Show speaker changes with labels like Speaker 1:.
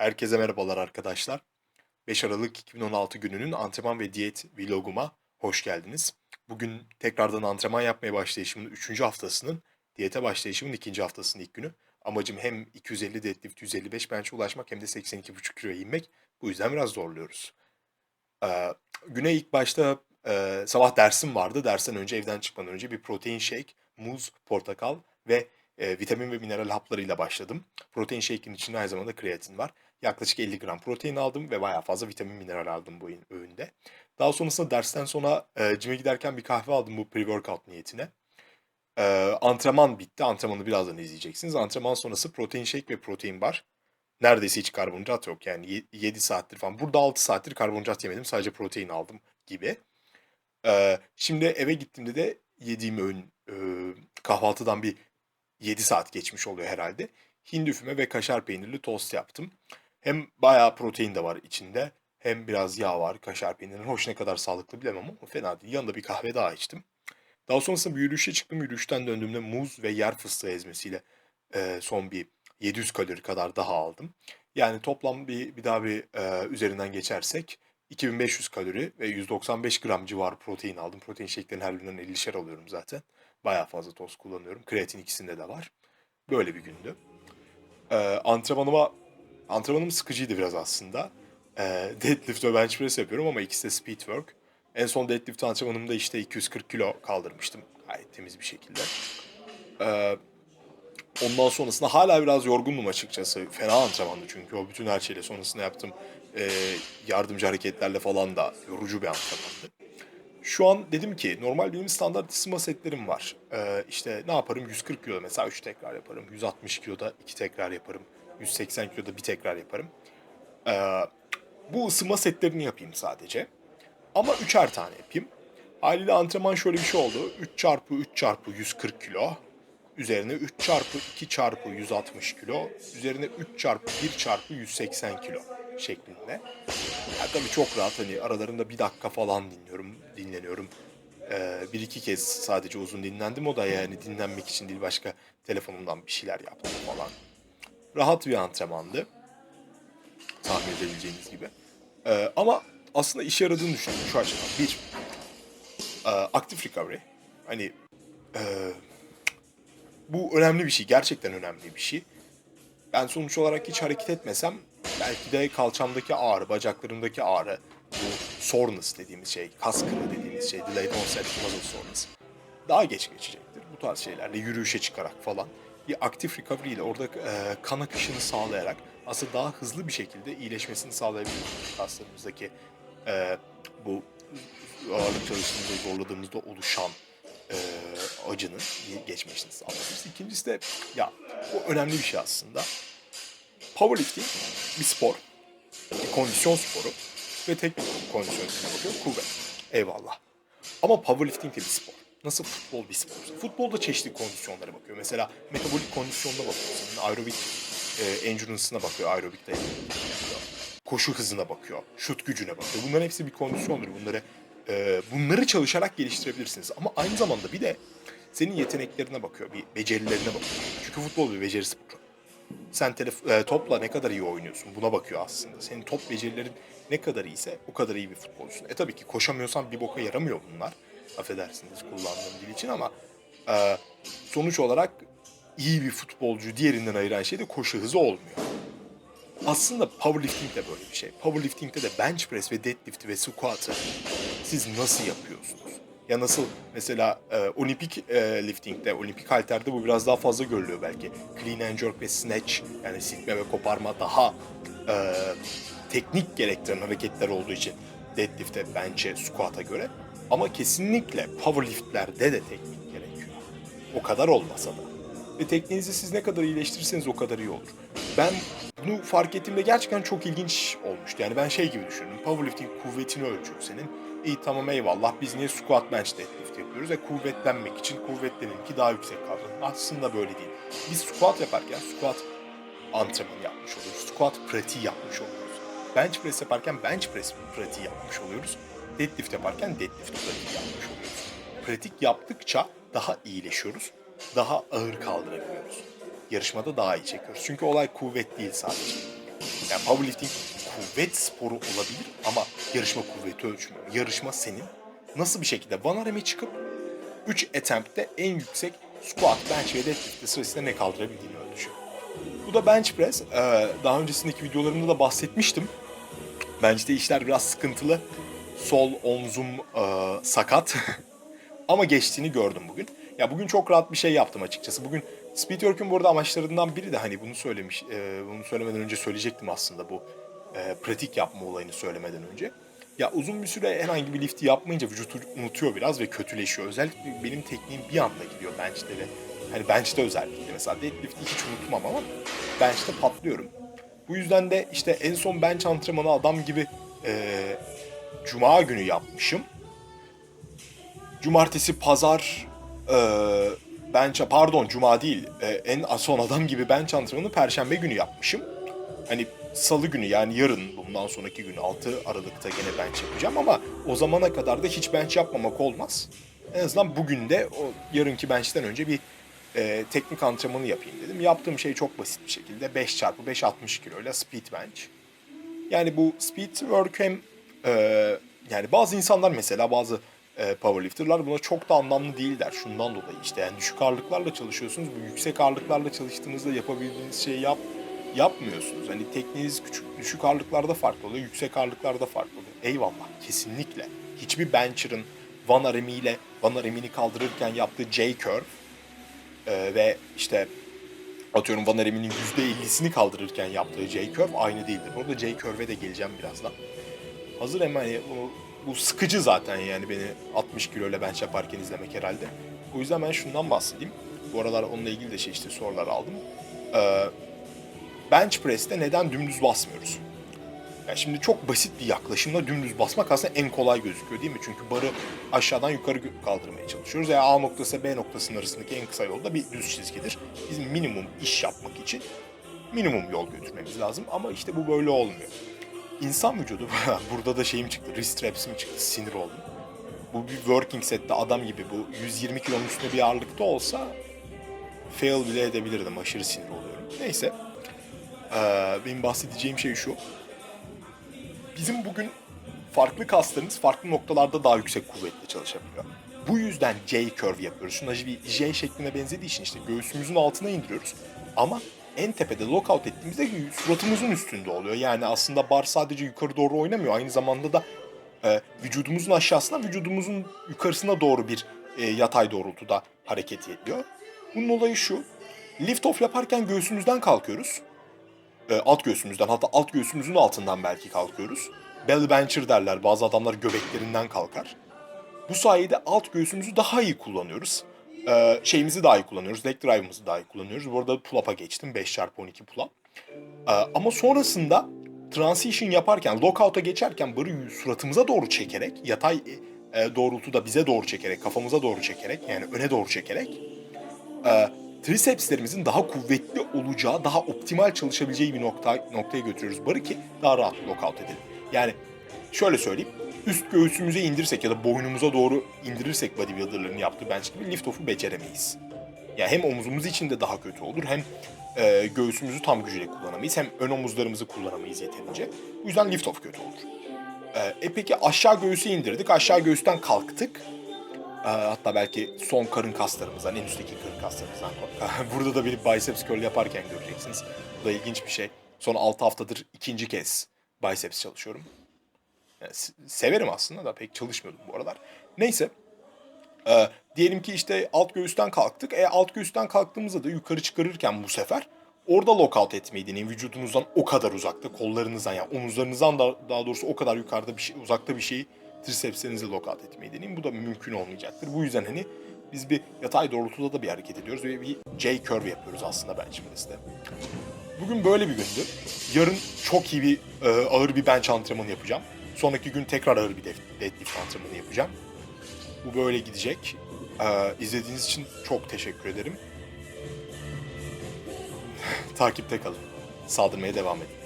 Speaker 1: Herkese merhabalar arkadaşlar. 5 Aralık 2016 gününün antrenman ve diyet vloguma hoş geldiniz. Bugün tekrardan antrenman yapmaya başlayışımın 3. haftasının, diyete başlayışımın 2. haftasının ilk günü. Amacım hem 250 deadlift, 155 bench'e ulaşmak hem de 82,5 kiloya inmek. Bu yüzden biraz zorluyoruz. Ee, güne ilk başta e, sabah dersim vardı. Dersten önce evden çıkmadan önce bir protein shake, muz, portakal ve e, vitamin ve mineral haplarıyla başladım. Protein shake'in içinde aynı zamanda kreatin var. Yaklaşık 50 gram protein aldım ve bayağı fazla vitamin mineral aldım bu öğün- öğünde. Daha sonrasında dersten sonra e, cime giderken bir kahve aldım bu pre-workout niyetine. E, antrenman bitti. Antrenmanı birazdan izleyeceksiniz. Antrenman sonrası protein shake ve protein bar. Neredeyse hiç karbonhidrat yok. Yani 7 saattir falan. Burada 6 saattir karbonhidrat yemedim. Sadece protein aldım gibi. E, şimdi eve gittiğimde de yediğim öğün e, kahvaltıdan bir 7 saat geçmiş oluyor herhalde. Hindi füme ve kaşar peynirli tost yaptım. Hem bayağı protein de var içinde. Hem biraz yağ var kaşar peynirinin. Hoş ne kadar sağlıklı bilemem ama fena değil. Yanında bir kahve daha içtim. Daha sonrasında bir yürüyüşe çıktım. Yürüyüşten döndüğümde muz ve yer fıstığı ezmesiyle e, son bir 700 kalori kadar daha aldım. Yani toplam bir, bir daha bir e, üzerinden geçersek 2500 kalori ve 195 gram civarı protein aldım. Protein şeklerini her birinden 50'şer alıyorum zaten. Bayağı fazla toz kullanıyorum. Kreatin ikisinde de var. Böyle bir gündü. Ee, antrenmanıma antrenmanım sıkıcıydı biraz aslında. Ee, deadlift ve bench press yapıyorum ama ikisi de speed work. En son deadlift antrenmanımda işte 240 kilo kaldırmıştım. Gayet temiz bir şekilde. Ee, ondan sonrasında hala biraz yorgundum açıkçası. Fena antrenmandı çünkü o bütün her şeyle sonrasında yaptım. Ee, yardımcı hareketlerle falan da yorucu bir antrenmandı. Şu an dedim ki normal benim standart ısınma setlerim var. Ee, işte ne yaparım 140 kiloda mesela 3 tekrar yaparım. 160 kiloda 2 tekrar yaparım. 180 kiloda bir tekrar yaparım. Ee, bu ısınma setlerini yapayım sadece. Ama üçer tane yapayım. Haliyle antrenman şöyle bir şey oldu. 3 çarpı 3 çarpı 140 kilo. Üzerine 3 çarpı 2 çarpı 160 kilo. Üzerine 3 çarpı 1 çarpı 180 kilo şeklinde. Ya tabii çok rahat hani aralarında bir dakika falan dinliyorum, dinleniyorum. Ee, bir iki kez sadece uzun dinlendim o da yani dinlenmek için değil başka telefonumdan bir şeyler yaptım falan. Rahat bir antrenmandı. Tahmin edebileceğiniz gibi. Ee, ama aslında işe yaradığını düşünüyorum şu açıdan. Bir, e, active recovery. Hani e, bu önemli bir şey. Gerçekten önemli bir şey. Ben sonuç olarak hiç hareket etmesem belki de kalçamdaki ağrı, bacaklarımdaki ağrı, bu soreness dediğimiz şey, kas kırığı dediğimiz şey, delayed onset muscle soreness daha geç geçecektir. Bu tarz şeylerle yürüyüşe çıkarak falan bir aktif recovery ile orada e, kan akışını sağlayarak aslında daha hızlı bir şekilde iyileşmesini sağlayabiliriz kaslarımızdaki e, bu ağırlık çalıştığımızda zorladığımızda oluşan e, acının geçmesini sağlayabiliriz. İkincisi de ya bu önemli bir şey aslında. Powerlifting bir spor. Bir kondisyon sporu. Ve tek kondisyon sporu. Kuvvet. Eyvallah. Ama powerlifting de bir spor. Nasıl futbol bir spor? Futbolda çeşitli kondisyonlara bakıyor. Mesela metabolik kondisyonuna bakıyor. Senin aerobik e, endurance'ına bakıyor. Aerobik de koşu hızına bakıyor, şut gücüne bakıyor. Bunların hepsi bir kondisyondur. Bunları e, bunları çalışarak geliştirebilirsiniz. Ama aynı zamanda bir de senin yeteneklerine bakıyor, bir becerilerine bakıyor. Çünkü futbol bir beceri sporu. Sen telef- e, topla ne kadar iyi oynuyorsun buna bakıyor aslında. Senin top becerilerin ne kadar iyiyse o kadar iyi bir futbolcusun. E tabii ki koşamıyorsan bir boka yaramıyor bunlar. Affedersiniz kullandığım dil için ama e, sonuç olarak iyi bir futbolcu diğerinden ayıran şey de koşu hızı olmuyor. Aslında powerlifting de böyle bir şey. Powerlifting'de de bench press ve deadlift ve squat'ı siz nasıl yapıyorsunuz? Ya nasıl mesela e, olimpik e, lifting'de, olimpik halterde bu biraz daha fazla görülüyor belki. Clean and jerk ve snatch yani silkme ve koparma daha e, teknik gerektiren hareketler olduğu için deadlift'e, bench'e, squat'a göre. Ama kesinlikle powerliftlerde de teknik gerekiyor. O kadar olmasa da. Ve tekniğinizi siz ne kadar iyileştirirseniz o kadar iyi olur. Ben bunu fark ettiğimde gerçekten çok ilginç olmuştu. Yani ben şey gibi düşündüm. Powerlifting kuvvetini ölçüyor senin. İyi tamam eyvallah biz niye squat bench deadlift yapıyoruz? E kuvvetlenmek için kuvvetleninki daha yüksek kalsın. Aslında böyle değil. Biz squat yaparken squat antrenmanı yapmış oluyoruz. Squat pratiği yapmış oluyoruz. Bench press yaparken bench press pratiği yapmış oluyoruz. Deadlift yaparken deadlift pratiği yapmış oluyoruz. Pratik yaptıkça daha iyileşiyoruz. Daha ağır kaldırabiliyoruz. Yarışmada daha iyi çekiyoruz. Çünkü olay kuvvet değil sadece. Yani powerlifting kuvvet sporu olabilir ama yarışma kuvveti ölçmüyor. Yarışma senin nasıl bir şekilde one çıkıp 3 attempt'te en yüksek squat, bench ve deadlift sırasında ne kaldırabildiğini ölçüyor. Bu da bench press. Ee, daha öncesindeki videolarımda da bahsetmiştim. Bench'te işler biraz sıkıntılı. Sol omzum e, sakat. Ama geçtiğini gördüm bugün. Ya bugün çok rahat bir şey yaptım açıkçası. Bugün Speedwork'ün burada amaçlarından biri de hani bunu söylemiş, e, bunu söylemeden önce söyleyecektim aslında bu e, pratik yapma olayını söylemeden önce. Ya uzun bir süre herhangi bir lifti yapmayınca vücut unutuyor biraz ve kötüleşiyor. Özellikle benim tekniğim bir anda gidiyor bench'te ve hani bench'te özellikle mesela deadlift'i hiç unutmam ama bench'te patlıyorum. Bu yüzden de işte en son bench antrenmanı adam gibi e, cuma günü yapmışım. Cumartesi, pazar e, bench pardon cuma değil e, en son adam gibi bench antrenmanı perşembe günü yapmışım. Hani salı günü yani yarın bundan sonraki gün 6 Aralık'ta gene bench yapacağım ama o zamana kadar da hiç bench yapmamak olmaz. En azından bugün de o yarınki bench'ten önce bir e, teknik antrenmanı yapayım dedim. Yaptığım şey çok basit bir şekilde 5 çarpı 5 60 kiloyla speed bench. Yani bu speed work hem e, yani bazı insanlar mesela bazı e, powerlifterlar buna çok da anlamlı değil der. Şundan dolayı işte yani düşük ağırlıklarla çalışıyorsunuz. Bu yüksek ağırlıklarla çalıştığınızda yapabildiğiniz şeyi yap yapmıyorsunuz. Hani tekniğiniz küçük düşük ağırlıklarda farklı oluyor, yüksek ağırlıklarda farklı oluyor. Eyvallah kesinlikle. Hiçbir bencher'ın Van RM'i ile Van RM'ini kaldırırken yaptığı J curve e, ve işte atıyorum Van RM'inin %50'sini kaldırırken yaptığı J curve aynı değildir. Orada J curve'e de geleceğim birazdan. Hazır hemen bu, bu sıkıcı zaten yani beni 60 kilo ile bench yaparken izlemek herhalde. O yüzden ben şundan bahsedeyim. Bu aralar onunla ilgili de şey işte sorular aldım. Ee, bench press'te neden dümdüz basmıyoruz? Yani şimdi çok basit bir yaklaşımla dümdüz basmak aslında en kolay gözüküyor değil mi? Çünkü barı aşağıdan yukarı kaldırmaya çalışıyoruz. Yani A noktası B noktasının arasındaki en kısa yol da bir düz çizgidir. Bizim minimum iş yapmak için minimum yol götürmemiz lazım ama işte bu böyle olmuyor. İnsan vücudu, burada da şeyim çıktı, wrist straps'im çıktı, sinir oldum. Bu bir working sette adam gibi bu 120 kilonun üstünde bir ağırlıkta olsa fail bile edebilirdim, aşırı sinir oluyorum. Neyse, benim bahsedeceğim şey şu. Bizim bugün farklı kaslarımız farklı noktalarda daha yüksek kuvvetle çalışabiliyor. Bu yüzden J curve yapıyoruz. Şuna bir J şekline benzediği için işte göğsümüzün altına indiriyoruz. Ama en tepede lockout ettiğimizde suratımızın üstünde oluyor. Yani aslında bar sadece yukarı doğru oynamıyor. Aynı zamanda da e, vücudumuzun aşağısına, vücudumuzun yukarısına doğru bir e, yatay doğrultuda hareket ediyor. Bunun olayı şu. Lift off yaparken göğsümüzden kalkıyoruz. E, alt göğsümüzden hatta alt göğsümüzün altından belki kalkıyoruz. Belly bencher derler. Bazı adamlar göbeklerinden kalkar. Bu sayede alt göğsümüzü daha iyi kullanıyoruz. Ee, şeyimizi daha iyi kullanıyoruz. Leg drive'ımızı daha iyi kullanıyoruz. Bu arada pull-up'a geçtim. 5x12 pull-up. Ee, ama sonrasında transition yaparken, lockout'a geçerken barı suratımıza doğru çekerek, yatay e, doğrultuda bize doğru çekerek, kafamıza doğru çekerek, yani öne doğru çekerek e, tricepslerimizin daha kuvvetli olacağı, daha optimal çalışabileceği bir nokta, noktaya götürüyoruz barı ki daha rahat lockout edelim. Yani şöyle söyleyeyim, üst göğsümüze indirsek ya da boynumuza doğru indirirsek bodybuilderların yaptığı bench gibi lift off'u beceremeyiz. Yani hem omuzumuz için de daha kötü olur hem e, göğsümüzü tam gücüyle kullanamayız hem ön omuzlarımızı kullanamayız yeterince. Bu yüzden lift off kötü olur. E, e peki aşağı göğsü indirdik, aşağı göğüsten kalktık. E, hatta belki son karın kaslarımızdan, en üstteki karın kaslarımızdan. Burada da bir biceps curl yaparken göreceksiniz. Bu da ilginç bir şey. Son 6 haftadır ikinci kez biceps çalışıyorum. Yani severim aslında da pek çalışmıyordum bu aralar. Neyse. Ee, diyelim ki işte alt göğüsten kalktık. E alt göğüsten kalktığımızda da yukarı çıkarırken bu sefer orada lockout etmeyi. Vücudunuzdan o kadar uzakta, kollarınızdan yani omuzlarınızdan da daha doğrusu o kadar yukarıda bir şey, uzakta bir şeyi tricepslerinizi lockout etmeyi. Bu da mümkün olmayacaktır. Bu yüzden hani biz bir yatay doğrultuda da bir hareket ediyoruz ve bir J curve yapıyoruz aslında bench press'te. Bugün böyle bir gündü. Yarın çok iyi bir e, ağır bir bench antrenmanı yapacağım. Sonraki gün tekrar ağır bir deadlift antrenmanı yapacağım. Bu böyle gidecek. Ee, izlediğiniz için çok teşekkür ederim. Takipte kalın. Saldırmaya devam edin.